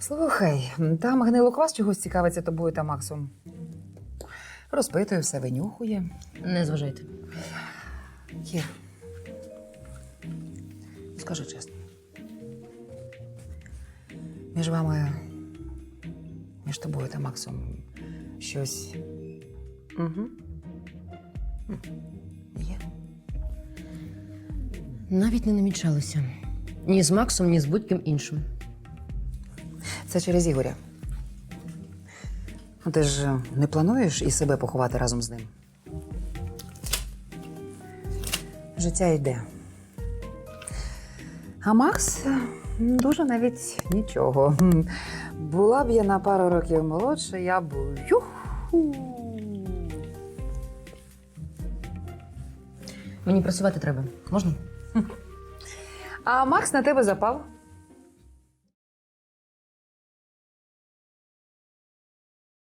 Слухай, там гнилоквас чогось цікавиться тобою та Максом. Розпитує все, винюхує. Не зважайте. Кір, скажи чесно. Між вами, між тобою та Максом щось Угу. є? Навіть не намічалося. Ні з Максом, ні з будь-ким іншим. Це через Ігоря. Ну, ти ж не плануєш і себе поховати разом з ним. Життя йде. А Макс е, дуже навіть нічого. Була б я на пару років молодша, я б. Юху! Мені працювати треба. Можна? А Макс на тебе запав.